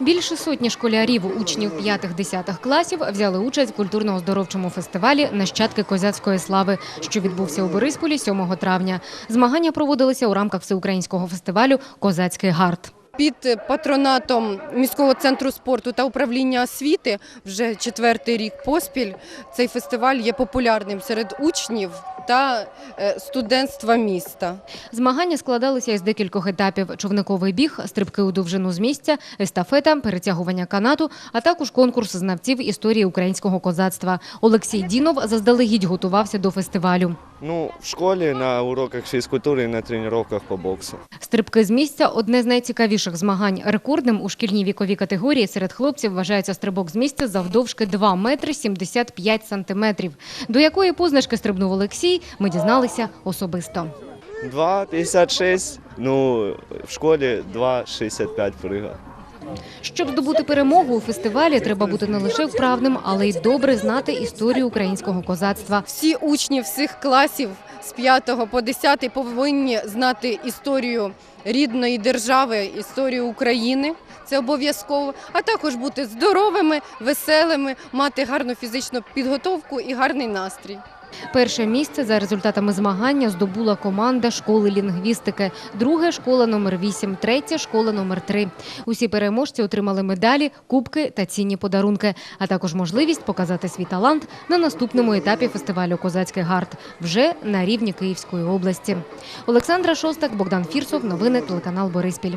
Більше сотні школярів, учнів 5-10 класів взяли участь в культурно-оздоровчому фестивалі «Нащадки козацької слави», що відбувся у Борисполі 7 травня. Змагання проводилися у рамках всеукраїнського фестивалю «Козацький гард». Під патронатом міського центру спорту та управління освіти вже четвертий рік поспіль цей фестиваль є популярним серед учнів та е, студентства міста. Змагання складалися із декількох етапів: човниковий біг, стрибки у довжину з місця, естафета, перетягування канату, а також конкурс знавців історії українського козацтва. Олексій Дінов заздалегідь готувався до фестивалю. Ну, в школі на уроках фізкультури і на тренуваннях по боксу. Стрибки з місця одне з найцікавіших змагань. Рекордним у шкільній віковій категорії серед хлопців вважається стрибок з місця завдовжки 2 метри 75 сантиметрів. До якої позначки стрибнув Олексій, ми дізналися особисто. 2,56, ну, в школі 2,65 пригав. Щоб здобути перемогу у фестивалі, треба бути не лише вправним, але й добре знати історію українського козацтва. Всі учні всіх класів з 5 по 10 повинні знати історію рідної держави, історію України. Це обов'язково, а також бути здоровими, веселими, мати гарну фізичну підготовку і гарний настрій. Перше місце за результатами змагання здобула команда школи лінгвістики, друге школа номер 8, третя школа номер 3. Усі переможці отримали медалі, кубки та цінні подарунки, а також можливість показати свій талант на наступному етапі фестивалю Козацький гард вже на рівні Київської області. Олександра Шостак, Богдан Фірсов. Новини телеканал Бориспіль.